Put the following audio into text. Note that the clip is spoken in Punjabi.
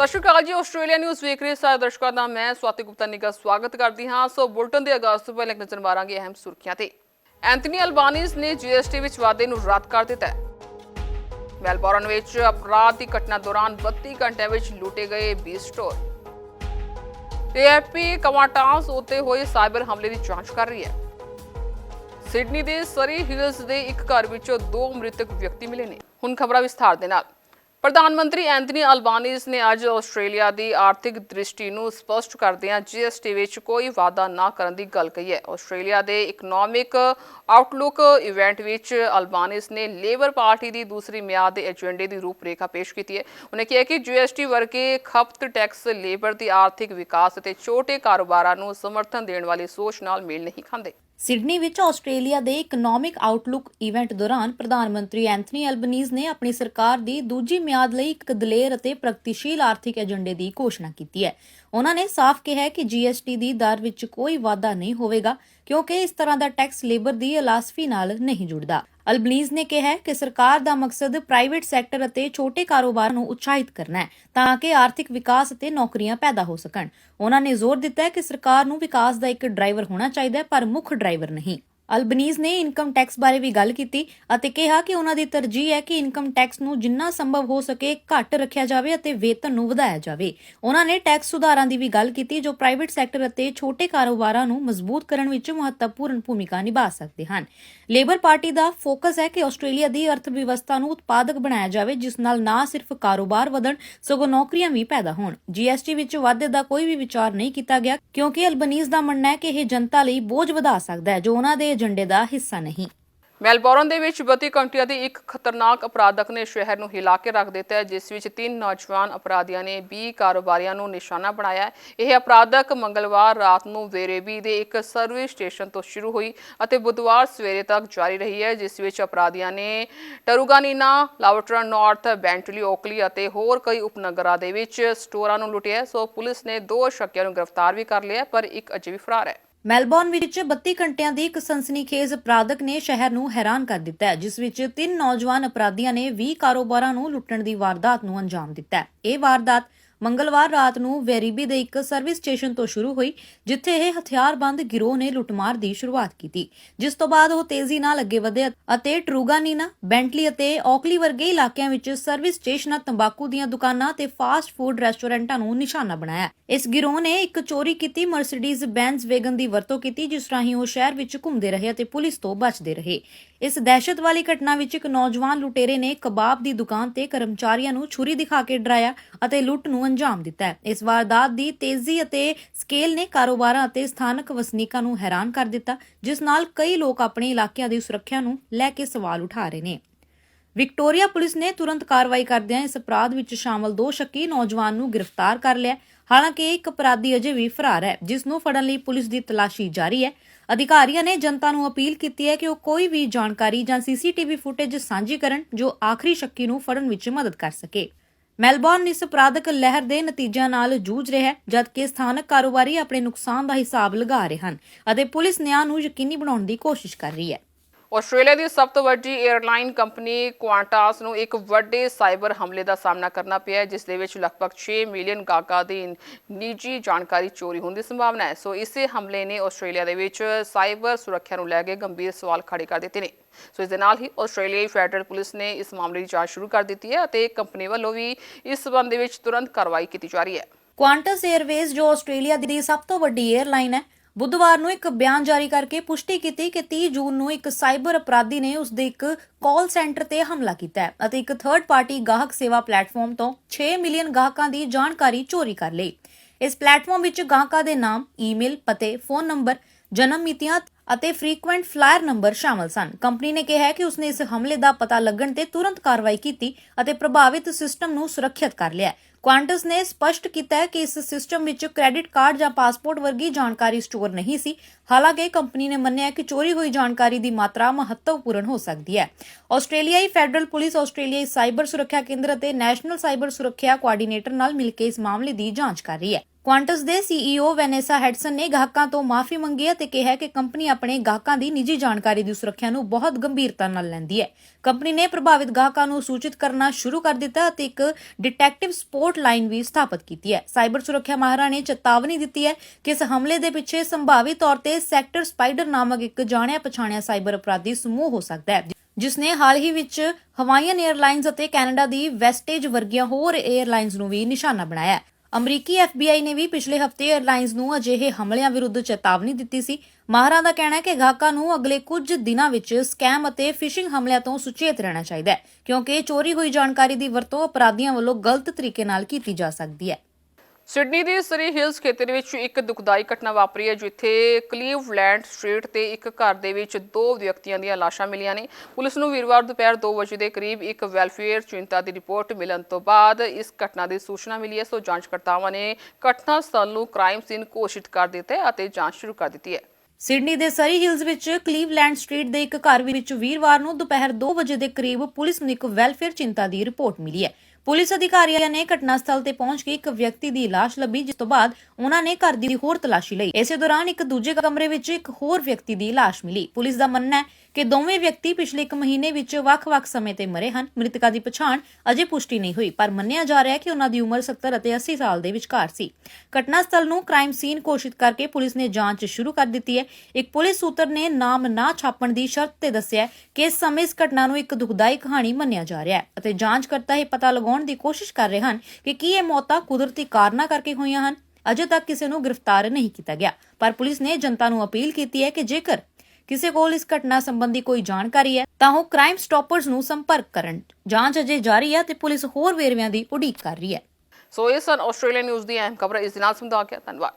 ਸਤਿ ਸ਼੍ਰੀ ਅਕਾਲ ਜੀ, ਆਸਟ੍ਰੇਲੀਆ ਨਿਊਜ਼ ਵੇਖ ਰਹੇ ਸਾਰੇ ਦਰਸ਼ਕਾਂ ਦਾ, ਮੈਂ ਸਵਾਤੀ ਗੁਪਤਾ ਨਿੱਘਾ ਸਵਾਗਤ ਕਰਦੀ ਹਾਂ। ਸੋ ਬੁਲਟਨ ਦੇ ਆਗਾਜ਼ ਤੋਂ ਪਹਿਲਾਂ ਇੱਕ ਨਜ਼ਰ ਮਾਰਾਂਗੇ ਅਹਿਮ ਸੁਰਖੀਆਂ ਤੇ। ਐਂਥਨੀ ਅਲਬਾਨੀਜ਼ ਨੇ ਜੀਐਸਟੀ ਵਿੱਚ ਵਾਅਦੇ ਨੂੰ ਰੱਦ ਕਰ ਦਿੱਤਾ ਹੈ। ਮੈਲਬੌਰਨ ਵਿੱਚ ਅਪਰਾਧ ਦੀ ਘਟਨਾ ਦੌਰਾਨ 32 ਘੰਟਿਆਂ ਵਿੱਚ ਲੁੱਟੇ ਗਏ 20 ਸਟੋਰ। ਏਐਫਪੀ ਕਵਾਟਾਂਸ ਉੱਤੇ ਹੋਏ ਸਾਈਬਰ ਹਮਲੇ ਦੀ ਜਾਂਚ ਕਰ ਰਹੀ ਹੈ। ਸਿਡਨੀ ਦੇ ਸਰੀ ਹਿਲਸ ਦੇ ਇੱਕ ਘਰ ਵਿੱਚੋਂ ਦੋ ਮ੍ਰਿਤਕ ਵਿਅਕਤੀ ਮਿਲੇ ਨੇ। ਹੁਣ ਖਬਰਾਂ ਵਿਸਥਾਰ ਦੇ ਨਾਲ। ਪ੍ਰਧਾਨ ਮੰਤਰੀ ਐਂਥਨੀ ਅਲਬਾਨੀਜ਼ ਨੇ ਅੱਜ ਆਸਟ੍ਰੇਲੀਆ ਦੀ ਆਰਥਿਕ ਦ੍ਰਿਸ਼ਟੀ ਨੂੰ ਸਪਸ਼ਟ ਕਰਦਿਆਂ ਜੀਐਸਟੀ ਵਿੱਚ ਕੋਈ ਵਾਅਦਾ ਨਾ ਕਰਨ ਦੀ ਗੱਲ ਕਹੀ ਹੈ। ਆਸਟ੍ਰੇਲੀਆ ਦੇ ਇਕਨੋਮਿਕ ਆਊਟਲੁੱਕ ਇਵੈਂਟ ਵਿੱਚ ਅਲਬਾਨੀਜ਼ ਨੇ ਲੇਬਰ ਪਾਰਟੀ ਦੀ ਦੂਸਰੀ ਮਿਆਦ ਦੇ ਏਜੰਡੇ ਦੀ ਰੂਪਰੇਖਾ ਪੇਸ਼ ਕੀਤੀ ਹੈ। ਉਹਨੇ ਕਿਹਾ ਕਿ ਜੀਐਸਟੀ ਵਰਗੇ ਖਪਤ ਟੈਕਸ ਲੇਬਰ ਦੀ ਆਰਥਿਕ ਵਿਕਾਸ ਅਤੇ ਛੋਟੇ ਕਾਰੋਬਾਰਾਂ ਨੂੰ ਸਮਰਥਨ ਦੇਣ ਵਾਲੀ ਸੋਚ ਨਾਲ ਮੇਲ ਨਹੀਂ ਖਾਂਦੇ। ਸਿਡਨੀ ਵਿੱਚ ਆਸਟ੍ਰੇਲੀਆ ਦੇ ਇਕਨੋਮਿਕ ਆਊਟਲੁੱਕ ਇਵੈਂਟ ਦੌਰਾਨ ਪ੍ਰਧਾਨ ਮੰਤਰੀ ਐਂਥਨੀ ਐਲਬਨੀਜ਼ ਨੇ ਆਪਣੀ ਸਰਕਾਰ ਦੀ ਦੂਜੀ ਮਿਆਦ ਲਈ ਇੱਕ ਦਲੇਰ ਅਤੇ ਪ੍ਰਗਤੀਸ਼ੀਲ ਆਰਥਿਕ ਏਜੰਡੇ ਦੀ ਘੋਸ਼ਣਾ ਕੀਤੀ ਹੈ। ਉਹਨਾਂ ਨੇ ਸਾਫ਼ ਕਿਹਾ ਹੈ ਕਿ ਜੀਐਸਟੀ ਦੀ ਦਰ ਵਿੱਚ ਕੋਈ ਵਾਧਾ ਨਹੀਂ ਹੋਵੇਗਾ। ਕਿਉਂਕਿ ਇਸ ਤਰ੍ਹਾਂ ਦਾ ਟੈਕਸ ਲੇਬਰ ਦੀ ਅਲਾਸਫੀ ਨਾਲ ਨਹੀਂ ਜੁੜਦਾ। ਅਲਬਨੀਜ਼ ਨੇ ਕਿਹਾ ਕਿ ਸਰਕਾਰ ਦਾ ਮਕਸਦ ਪ੍ਰਾਈਵੇਟ ਸੈਕਟਰ ਅਤੇ ਛੋਟੇ ਕਾਰੋਬਾਰ ਨੂੰ ਉਤਸ਼ਾਹਿਤ ਕਰਨਾ ਹੈ, ਤਾਂ ਕਿ ਆਰਥਿਕ ਵਿਕਾਸ ਅਤੇ ਨੌਕਰੀਆਂ ਪੈਦਾ ਹੋ ਸਕਣ। ਉਹਨਾਂ ਨੇ ਜ਼ੋਰ ਦਿੱਤਾ ਹੈ ਕਿ ਸਰਕਾਰ ਨੂੰ ਵਿਕਾਸ ਦਾ ਇੱਕ ਡਰਾਈਵਰ ਹੋਣਾ ਚਾਹੀਦਾ ਹੈ, ਪਰ ਮੁੱਖ ਡਰਾਈਵਰ ਨਹੀਂ। ਅਲਬਨੀਜ਼ ਨੇ ਇਨਕਮ ਟੈਕਸ ਬਾਰੇ ਵੀ ਗੱਲ ਕੀਤੀ ਅਤੇ ਕਿਹਾ ਕਿ ਉਹਨਾਂ ਦੀ ਤਰਜੀਹ ਹੈ ਕਿ ਇਨਕਮ ਟੈਕਸ ਨੂੰ ਜਿੰਨਾ ਸੰਭਵ ਹੋ ਸਕੇ ਘੱਟ ਰੱਖਿਆ ਜਾਵੇ ਅਤੇ ਵੇਤਨ ਨੂੰ ਵਧਾਇਆ ਜਾਵੇ। ਉਹਨਾਂ ਨੇ ਟੈਕਸ ਸੁਧਾਰਾਂ ਦੀ ਵੀ ਗੱਲ ਕੀਤੀ ਜੋ ਪ੍ਰਾਈਵੇਟ ਸੈਕਟਰ ਅਤੇ ਛੋਟੇ ਕਾਰੋਬਾਰਾਂ ਨੂੰ ਮਜ਼ਬੂਤ ਕਰਨ ਵਿੱਚ ਮਹੱਤਵਪੂਰਨ ਭੂਮਿਕਾ ਨਿਭਾ ਸਕਦੇ ਹਨ। ਲੇਬਰ ਪਾਰਟੀ ਦਾ ਫੋਕਸ ਹੈ ਕਿ ਆਸਟ੍ਰੇਲੀਆ ਦੀ ਅਰਥ ਵਿਵਸਥਾ ਨੂੰ ਉਤਪਾਦਕ ਬਣਾਇਆ ਜਾਵੇ, ਜਿਸ ਨਾਲ ਨਾ ਸਿਰਫ ਕਾਰੋਬਾਰ ਵਧਣ, ਸਗੋਂ ਨੌਕਰੀਆਂ ਵੀ ਪੈਦਾ ਹੋਣ। ਜੀਐਸਟੀ ਵਿੱਚ ਵਾਧੇ ਦਾ ਕੋਈ ਵੀ ਵਿਚਾਰ ਨਹੀਂ ਕੀਤਾ ਗਿਆ, ਕਿਉਂਕਿ ਅਲਬਨੀਜ਼ ਦਾ ਮੰਨਣਾ ਹੈ ਕਿ ਇਹ ਜਨਤਾ ਲਈ ਬੋਝ ਵਧਾ ਸਕਦਾ ਹੈ, ਜੋ ਉਹਨਾਂ ਦੇ ਏਜੰਡੇ ਦਾ ਹਿੱਸਾ ਨਹੀਂ। ਮੈਲਬੌਰਨ ਦੇ ਵਿੱਚ 32 ਘੰਟਿਆਂ ਦੀ ਇੱਕ ਖਤਰਨਾਕ ਅਪਰਾਧਕ ਨੇ ਸ਼ਹਿਰ ਨੂੰ ਹਿਲਾ ਕੇ ਰੱਖ ਦਿੱਤਾ ਹੈ, ਜਿਸ ਵਿੱਚ ਤਿੰਨ ਨੌਜਵਾਨ ਅਪਰਾਧੀਆਂ ਨੇ 20 ਕਾਰੋਬਾਰੀਆਂ ਨੂੰ ਨਿਸ਼ਾਨਾ ਬਣਾਇਆ ਇਹ ਅਪਰਾਧਕ ਮੰਗਲਵਾਰ ਰਾਤ ਨੂੰ ਵੇਰੇਬੀ ਦੇ ਇੱਕ ਸਰਵਿਸ ਸਟੇਸ਼ਨ ਤੋਂ ਸ਼ੁਰੂ ਹੋਈ ਅਤੇ ਬੁੱਧਵਾਰ ਸਵੇਰੇ ਤੱਕ ਜਾਰੀ ਰਹੀ ਹੈ, ਜਿਸ ਵਿੱਚ ਅਪਰਾਧੀਆਂ ਨੇ ਟਰੂਗਾਨੀਨਾ, ਲਾਵਟਰਾ ਨਾਰਥ, ਬੈਂਟਲੀ ਓਕਲੀ ਅਤੇ ਹੋਰ ਕਈ ਉਪਨਗਰਾਂ ਦੇ ਵਿੱਚ ਸਟੋਰਾਂ ਨੂੰ ਲੁੱਟਿਆ ਸੋ ਪੁਲਿਸ ਨੇ ਦੋ ਸ਼ੱਕੀਆਂ ਨੂੰ ਗ੍ਰਿਫਤਾਰ ਵੀ ਕਰ ਲਿਆ ਪਰ ਇੱਕ ਅਜੇ ਵੀ ਫਰਾਰ ਹੈ। ਮੈਲਬੌਰਨ ਵਿੱਚ 32 ਘੰਟਿਆਂ ਦੀ ਇੱਕ ਸਨਸਨੀਖੇਜ਼ ਅਪਰਾਧਕ ਨੇ ਸ਼ਹਿਰ ਨੂੰ ਹੈਰਾਨ ਕਰ ਦਿੱਤਾ ਹੈ, ਜਿਸ ਵਿੱਚ ਤਿੰਨ ਨੌਜਵਾਨ ਅਪਰਾਧੀਆਂ ਨੇ 20 ਕਾਰੋਬਾਰਾਂ ਨੂੰ ਲੁੱਟਣ ਦੀ ਵਾਰਦਾਤ ਨੂੰ ਅੰਜਾਮ ਦਿੱਤਾ ਹੈ। ਇਹ ਵਾਰਦਾਤ ਮੰਗਲਵਾਰ ਰਾਤ ਨੂੰ ਵੈਰੀਬੀ ਦੇ ਇੱਕ ਸਰਵਿਸ ਸਟੇਸ਼ਨ ਤੋਂ ਸ਼ੁਰੂ ਹੋਈ, ਜਿੱਥੇ ਇਹ ਹਥਿਆਰਬੰਦ ਗਿਰੋਹ ਨੇ ਲੁੱਟਮਾਰ ਦੀ ਸ਼ੁਰੂਆਤ ਕੀਤੀ। ਜਿਸ ਤੋਂ ਬਾਅਦ ਉਹ ਤੇਜ਼ੀ ਨਾਲ ਅੱਗੇ ਵਧੇ ਅਤੇ ਟਰੂਗਾਨੀਨਾ, ਬੈਂਟਲੀ ਅਤੇ ਔਕਲੀ ਵਰਗੇ ਇਲਾਕਿਆਂ ਵਿੱਚ ਸਰਵਿਸ ਸਟੇਸ਼ਨਾਂ, ਤੰਬਾਕੂ ਦੀਆਂ ਦੁਕਾਨਾਂ ਤੇ ਫਾਸਟ ਫੂਡ ਰੈਸਟੋਰੈਂਟਾਂ ਨੂੰ ਨਿਸ਼ਾਨਾ ਬਣਾਇਆ। ਇਸ ਗਿਰੋਹ ਨੇ ਇੱਕ ਚੋਰੀ ਕੀਤੀ ਮਰਸੀਡੀਜ਼ ਬੈਂਜ਼ ਵੇਗਨ ਦੀ ਵਰਤੋਂ ਕੀਤੀ, ਜਿਸ ਰਾਹੀਂ ਉਹ ਸ਼ਹਿਰ ਵਿੱਚ ਘੁੰਮਦੇ ਰਹੇ ਅਤੇ ਪੁਲਿਸ ਤੋਂ ਬਚਦੇ ਰਹੇ। ਇਸ ਦਹਿਸ਼ਤ ਵਾਲੀ ਘਟਨਾ ਵਿੱਚ ਇੱਕ ਨੌਜਵਾਨ ਲੁਟੇਰੇ ਨੇ ਕਬਾਬ ਦੀ ਦੁਕਾਨ ਤੇ ਕਰਮਚਾਰੀਆਂ ਨੂੰ ਛੁਰੀ ਦਿਖਾ ਕੇ ਡਰਾਇਆ ਅਤੇ ਲੁੱਟ ਨੂੰ ਅੰਜਾਮ ਦਿੱਤਾ ਇਸ ਵਾਰਦਾਤ ਦੀ ਤੇਜ਼ੀ ਅਤੇ ਸਕੇਲ ਨੇ ਕਾਰੋਬਾਰਾਂ ਅਤੇ ਸਥਾਨਕ ਵਸਨੀਕਾਂ ਨੂੰ ਹੈਰਾਨ ਕਰ ਦਿੱਤਾ, ਜਿਸ ਨਾਲ ਕਈ ਲੋਕ ਆਪਣੇ ਇਲਾਕਿਆਂ ਦੀ ਸੁਰੱਖਿਆ ਨੂੰ ਲੈ ਕੇ ਸਵਾਲ ਉਠਾ ਰਹੇ ਨੇ। ਵਿਕਟੋਰੀਆ ਪੁਲਿਸ ਨੇ ਤੁਰੰਤ ਕਾਰਵਾਈ ਕਰਦਿਆਂ ਇਸ ਅਪਰਾਧ ਵਿੱਚ ਸ਼ਾਮਲ ਦੋ ਸ਼ੱਕੀ ਨੌਜਵਾਨ ਨੂੰ ਗ੍ਰਿਫਤਾਰ ਕਰ ਲਿਆ। ਹਾਲਾਂਕਿ ਇੱਕ ਅਪਰਾਧੀ ਅਜੇ ਵੀ ਫਰਾਰ ਹੈ, ਜਿਸ ਨੂੰ ਫੜਨ ਲਈ ਪੁਲਿਸ ਦੀ ਤਲਾਸ਼ੀ ਜਾਰੀ ਹੈ। ਅਧਿਕਾਰੀਆਂ ਨੇ ਜਨਤਾ ਨੂੰ ਅਪੀਲ ਕੀਤੀ ਹੈ ਕਿ ਉਹ ਕੋਈ ਵੀ ਜਾਣਕਾਰੀ ਜਾਂ ਸੀਸੀਟੀਵੀ ਫੁਟੇਜ ਸਾਂਝੀ ਕਰਨ ਜੋ ਆਖਰੀ ਸ਼ੱਕੀ ਨੂੰ ਫੜਨ ਵਿੱਚ ਮਦਦ ਕਰ ਸਕੇ। ਮੈਲਬੌਰਨ ਇਸ ਅਪਰਾਧਕ ਲਹਿਰ ਦੇ ਨਤੀਜਿਆਂ ਨਾਲ ਜੂਝ ਰਿਹਾ ਹੈ, ਜਦਕਿ ਸਥਾਨਕ ਕਾਰੋਬਾਰੀ ਆਪਣੇ ਨੁਕਸਾਨ ਦਾ ਹਿਸਾਬ ਲਗਾ ਰਹੇ ਹਨ ਅਤੇ ਪੁਲਿਸ ਨਿਆਂ ਨੂੰ ਯਕੀਨੀ ਬਣਾਉਣ ਦੀ ਕੋਸ਼ਿਸ਼ ਕਰ ਰਹੀ ਹੈ। ਆਸਟ੍ਰੇਲੀਆ ਦੀ ਸਭ ਤੋਂ ਵੱਡੀ 에ਅਰਲਾਈਨ ਕੰਪਨੀ ਕੁਆਂਟਾਸ ਨੂੰ ਇੱਕ ਵੱਡੇ ਸਾਈਬਰ ਹਮਲੇ ਦਾ ਸਾਹਮਣਾ ਕਰਨਾ ਪਿਆ ਜਿਸ ਦੇ ਵਿੱਚ ਲਗਭਗ 6 ਮਿਲੀਅਨ ਗਾਹਕਾਂ ਦੀ ਨਿੱਜੀ ਜਾਣਕਾਰੀ ਚੋਰੀ ਹੋਣ ਦੀ ਸੰਭਾਵਨਾ ਹੈ। ਸੋ ਇਸੇ ਹਮਲੇ ਨੇ ਆਸਟ੍ਰੇਲੀਆ ਦੇ ਵਿੱਚ ਸਾਈਬਰ ਸੁਰੱਖਿਆ ਨੂੰ ਲੈ ਕੇ ਗੰਭੀਰ ਸਵਾਲ ਖੜੇ ਕਰ ਦਿੱਤੇ ਨੇ। ਸੋ ਇਸ ਦੇ ਨਾਲ ਹੀ ਆਸਟ੍ਰੇਲੀਆਈ ਫੈਡਰਲ ਪੁਲਿਸ ਨੇ ਇਸ ਮਾਮਲੇ ਦੀ ਜਾਂਚ ਸ਼ੁਰੂ ਕਰ ਦਿੱਤੀ ਹੈ ਅਤੇ ਕੰਪਨੀ ਵੱਲੋਂ ਵੀ ਇਸ ਸਬੰਧ ਵਿੱਚ ਤੁਰੰਤ ਕਾਰਵਾਈ ਕੀਤੀ ਜਾ ਰਹੀ ਹੈ। ਕੁਆਂਟਸ 에ਅਰਵੇਜ਼ ਜੋ ਆਸਟ੍ਰੇਲੀਆ ਦੀ ਸਭ ਤੋਂ ਵੱਡੀ 에ਅਰਲਾਈਨ ਹੈ ਬੁੱਧਵਾਰ ਨੂੰ ਇੱਕ ਬਿਆਨ ਜਾਰੀ ਕਰਕੇ ਪੁਸ਼ਟੀ ਕੀਤੀ ਕਿ 30 ਜੂਨ ਨੂੰ ਇੱਕ ਸਾਈਬਰ ਅਪਰਾਧੀ ਨੇ ਉਸ ਦੇ ਇੱਕ ਕਾਲ ਸੈਂਟਰ ਤੇ ਹਮਲਾ ਕੀਤਾ ਹੈ ਅਤੇ ਇੱਕ ਥਰਡ ਪਾਰਟੀ ਗਾਹਕ ਸੇਵਾ ਪਲੇਟਫਾਰਮ ਤੋਂ 6 ਮਿਲੀਅਨ ਗਾਹਕਾਂ ਦੀ ਜਾਣਕਾਰੀ ਚੋਰੀ ਕਰ ਲਈ। ਇਸ ਪਲੇਟਫਾਰਮ ਵਿੱਚ ਗਾਹਕਾਂ ਦੇ ਨਾਮ, ਈਮੇਲ, ਪਤੇ, ਫੋਨ ਨੰਬਰ, ਜਨਮ ਮਿਤੀਆਂ ਅਤੇ ਫ੍ਰੀਕੁਐਂਟ ਫਲਾਇਰ ਨੰਬਰ ਸ਼ਾਮਲ ਸਨ। ਕੰਪਨੀ ਨੇ ਕਿਹਾ ਹੈ ਕਿ ਉਸਨੇ ਇਸ ਹਮਲੇ ਦਾ ਪਤਾ ਲੱਗਣ ਤੇ ਤੁਰੰਤ ਕਾਰਵਾਈ ਕੀਤੀ ਅਤੇ ਪ੍ਰਭਾਵਿਤ ਸਿਸਟਮ ਨੂੰ ਸੁਰੱਖਿਅਤ ਕਰ ਲਿਆ ਕੁਆਂਟਸ ਨੇ ਸਪਸ਼ਟ ਕੀਤਾ ਹੈ ਕਿ ਇਸ ਸਿਸਟਮ ਵਿੱਚ ਕ੍ਰੈਡਿਟ ਕਾਰਡ ਜਾਂ ਪਾਸਪੋਰਟ ਵਰਗੀ ਜਾਣਕਾਰੀ ਸਟੋਰ ਨਹੀਂ ਸੀ ਹਾਲਾਂਕਿ ਕੰਪਨੀ ਨੇ ਮੰਨਿਆ ਕਿ ਚੋਰੀ ਹੋਈ ਜਾਣਕਾਰੀ ਦੀ ਮਾਤਰਾ ਮਹੱਤਵਪੂਰਨ ਹੋ ਸਕਦੀ ਹੈ ਆਸਟ੍ਰੇਲੀਆਈ ਫੈਡਰਲ ਪੁਲਿਸ ਆਸਟ੍ਰੇਲੀਆਈ ਸਾਈਬਰ ਸੁਰੱਖਿਆ ਕੇਂਦਰ ਅਤੇ ਨੈਸ਼ਨਲ ਸਾਈਬਰ ਸੁਰੱਖਿਆ ਕੋਆਰਡੀਨੇਟਰ ਨਾਲ ਮਿਲ ਕੇ ਇਸ ਮਾਮਲੇ ਦੀ ਜਾਂਚ ਕਰ ਰਹੀ ਹੈ ਕੁਆਂਟਸ ਦੇ ਸੀਈਓ ਵੈਨੇਸਾ ਹੈਡਸਨ ਨੇ ਗਾਹਕਾਂ ਤੋਂ ਮਾਫੀ ਮੰਗੀ ਹੈ ਤੇ ਕਿਹਾ ਕਿ ਕੰਪਨੀ ਆਪਣੇ ਗਾਹਕਾਂ ਦੀ ਨਿੱਜੀ ਜਾਣਕਾਰੀ ਦੀ ਸੁਰੱਖਿਆ ਨੂੰ ਬਹੁਤ ਗੰਭੀਰਤਾ ਨਾਲ ਲੈਂਦੀ ਹੈ। ਕੰਪਨੀ ਨੇ ਪ੍ਰਭਾਵਿਤ ਗਾਹਕਾਂ ਨੂੰ ਸੂਚਿਤ ਕਰਨਾ ਸ਼ੁਰੂ ਕਰ ਦਿੱਤਾ ਅਤੇ ਇੱਕ ਡਿਟੈਕਟਿਵ ਸਪੋਰਟ ਲਾਈਨ ਵੀ ਸਥਾਪਿਤ ਕੀਤੀ ਹੈ। ਸਾਈਬਰ ਸੁਰੱਖਿਆ ਮਾਹਰਾਂ ਨੇ ਚੇਤਾਵਨੀ ਦਿੱਤੀ ਹੈ ਕਿ ਇਸ ਹਮਲੇ ਦੇ ਪਿੱਛੇ ਸੰਭਾਵਿਤ ਤੌਰ ਤੇ ਸੈਕਟਰ ਸਪਾਈਡਰ ਨਾਮਕ ਇੱਕ ਜਾਣਿਆ ਪਛਾਣਿਆ ਸਾਈਬਰ ਅਪਰਾਧੀ ਸਮੂਹ ਹੋ ਸਕਦਾ ਹੈ, ਜਿਸ ਨੇ ਹਾਲ ਹੀ ਵਿੱਚ ਹਵਾਈਅਨ 에ਅਰਲਾਈਨਜ਼ ਅਤੇ ਕੈਨੇਡਾ ਦੀ ਵੈਸਟੇਜ ਵਰਗੀਆਂ ਹੋਰ 에ਅਰਲਾਈਨਜ਼ ਨੂੰ ਵੀ ਨਿਸ਼ਾਨਾ ਬਣਾਇਆ ਹੈ। ਅਮਰੀਕੀ FBI ਨੇ ਵੀ ਪਿਛਲੇ ਹਫ਼ਤੇ 에ਅਰਲਾਈਨਜ਼ ਨੂੰ ਅਜਿਹੇ ਹਮਲਿਆਂ ਵਿਰੁੱਧ ਚੇਤਾਵਨੀ ਦਿੱਤੀ ਸੀ। ਮਾਹਰਾਂ ਦਾ ਕਹਿਣਾ ਹੈ ਕਿ ਗਾਹਕਾਂ ਨੂੰ ਅਗਲੇ ਕੁਝ ਦਿਨਾਂ ਵਿੱਚ ਸਕੈਮ ਅਤੇ ਫਿਸ਼ਿੰਗ ਹਮਲਿਆਂ ਤੋਂ ਸੁਚੇਤ ਰਹਿਣਾ ਚਾਹੀਦਾ ਹੈ, ਕਿਉਂਕਿ ਚੋਰੀ ਹੋਈ ਜਾਣਕਾਰੀ ਦੀ ਵਰਤੋਂ ਅਪਰਾਧੀਆਂ ਵੱਲੋਂ ਗਲਤ ਤਰੀਕੇ ਨਾਲ ਕੀਤੀ ਜਾ ਸਕਦੀ ਹੈ। ਸਿਡਨੀ ਦੇ ਸਰੀ ਹਿਲਸ ਖੇਤਰ ਵਿੱਚ ਇੱਕ ਦੁਖਦਾਈ ਘਟਨਾ ਵਾਪਰੀ ਹੈ, ਜਿੱਥੇ ਕਲੀਵਲੈਂਡ ਸਟਰੀਟ ਤੇ ਇੱਕ ਘਰ ਦੇ ਵਿੱਚ ਦੋ ਵਿਅਕਤੀਆਂ ਦੀਆਂ ਲਾਸ਼ਾਂ ਮਿਲੀਆਂ ਨੇ। ਪੁਲਿਸ ਨੂੰ ਵੀਰਵਾਰ ਦੁਪਹਿਰ 2 ਵਜੇ ਦੇ ਕਰੀਬ ਇੱਕ ਵੈਲਫੇਅਰ ਚਿੰਤਾ ਦੀ ਰਿਪੋਰਟ ਮਿਲਣ ਤੋਂ ਬਾਅਦ ਇਸ ਘਟਨਾ ਦੀ ਸੂਚਨਾ ਮਿਲੀ ਹੈ। ਸੋ ਜਾਂਚਕਰਤਾਵਾਂ ਨੇ ਘਟਨਾ ਸਥਲ ਨੂੰ ਕ੍ਰਾਈਮ ਸੀਨ ਘੋਸ਼ਿਤ ਕਰ ਦਿੱਤਾ ਹੈ ਅਤੇ ਜਾਂਚ ਸ਼ੁਰੂ ਕਰ ਦਿੱਤੀ ਹੈ। ਸਿਡਨੀ ਦੇ ਸਰੀ ਹਿਲਸ ਵਿੱਚ ਕਲੀਵਲੈਂਡ ਸਟਰੀਟ ਦੇ ਇੱਕ ਘਰ ਵਿੱਚ ਵੀਰਵਾਰ ਨੂੰ ਦੁਪਹਿਰ 2 ਵਜੇ ਦੇ ਕਰੀਬ ਪੁਲਿਸ ਨੂੰ ਇੱਕ ਵੈਲਫੇਅਰ ਚਿੰਤਾ ਦੀ ਰਿਪੋਰਟ ਮਿਲੀ ਹੈ। ਪੁਲਿਸ ਅਧਿਕਾਰੀਆਂ ਨੇ ਘਟਨਾ ਸਥਲ ਤੇ ਪਹੁੰਚ ਕੇ ਇੱਕ ਵਿਅਕਤੀ ਦੀ ਲਾਸ਼ ਲੱਭੀ, ਜਿਸ ਤੋਂ ਬਾਅਦ ਉਹਨਾਂ ਨੇ ਘਰ ਦੀ ਹੋਰ ਤਲਾਸ਼ੀ ਲਈ। ਇਸੇ ਦੌਰਾਨ ਇੱਕ ਦੂਜੇ ਕਮਰੇ ਵਿੱਚ ਇੱਕ ਹੋਰ ਵਿਅਕਤੀ ਦੀ ਲਾਸ਼ ਮਿਲੀ। ਪੁਲਿਸ ਦਾ ਮੰਨਣਾ ਹੈ ਕਿ ਦੋਵੇਂ ਵਿਅਕਤੀ ਪਿਛਲੇ ਇੱਕ ਮਹੀਨੇ ਵਿੱਚ ਵੱਖ-ਵੱਖ ਸਮੇਂ ਤੇ ਮਰੇ ਹਨ। ਮ੍ਰਿਤਕਾਂ ਦੀ ਪਛਾਣ ਅਜੇ ਪੁਸ਼ਟੀ ਨਹੀਂ ਹੋਈ, ਪਰ ਮੰਨਿਆ ਜਾ ਰਿਹਾ ਹੈ ਕਿ ਉਹਨਾਂ ਦੀ ਉਮਰ 70 ਅਤੇ 80 ਸਾਲ ਦੇ ਵਿਚਕਾਰ ਸੀ। ਘਟਨਾ ਸਥਲ ਨੂੰ ਕ੍ਰਾਈਮ ਸੀਨ ਘੋਸ਼ਿਤ ਕਰਕੇ ਪੁਲਿਸ ਨੇ ਜਾਂਚ ਸ਼ੁਰੂ ਕਰ ਦਿੱਤੀ ਹੈ। ਇੱਕ ਪੁਲਿਸ ਸੂਤਰ ਨੇ ਨਾਮ ਨਾ ਛਾਪਣ ਦੀ ਸ਼ਰਤ ਤੇ ਦੱਸਿਆ ਕਿ ਇਸ ਸਮੇਂ ਇਸ ਘਟਨਾ ਨੂੰ ਇੱਕ ਦੁਖਦਾਈ ਕਹਾਣੀ ਮੰਨਿਆ ਜਾ ਰਿਹਾ ਹੈ ਅਤੇ ਜਾਂਚਕਰਤਾ ਇਹ ਪਤਾ ਲਗਾਉਣ ਦੀ ਕੋਸ਼ਿਸ਼ ਕਰ ਰਹੇ ਹਨ ਕਿ ਕੀ ਇਹ ਮੌਤਾਂ ਕੁਦਰਤੀ ਕਾਰਨਾਂ ਕਰਕੇ ਹੋਈਆਂ ਹਨ। ਅਜੇ ਤੱਕ ਕਿਸੇ ਨੂੰ ਗ੍ਰਿਫਤਾਰ ਨਹੀਂ ਕੀਤਾ ਗਿਆ, ਪਰ ਪੁਲਿਸ ਨੇ ਜਨਤਾ ਨੂੰ ਅਪੀਲ ਕੀਤੀ ਹੈ ਕਿ ਜੇਕਰ ਕਿਸੇ ਕੋਲ ਇਸ ਘਟਨਾ ਸੰਬੰਧੀ ਕੋਈ ਜਾਣਕਾਰੀ ਹੈ, ਤਾਂ ਉਹ ਕ੍ਰਾਈਮ ਸਟਾਪਰਸ ਨੂੰ ਸੰਪਰਕ ਕਰਨ। ਜਾਂਚ ਅਜੇ ਜਾਰੀ ਹੈ ਤੇ ਪੁਲਿਸ ਹੋਰ ਵੇਰਵਿਆਂ ਦੀ ਉਡੀਕ ਕਰ ਰਹੀ ਹੈ। ਸੋ ਇਹ ਸਨ ਆਸਟ੍ਰੇਲੀਆ ਨਿਊਜ਼ ਦੀ ਅਹਿਮ ਖਬਰ। ਇਸ ਦੇ ਨਾਲ ਸਮਝਾ ਗਿਆ ਧੰਨਵਾਦ।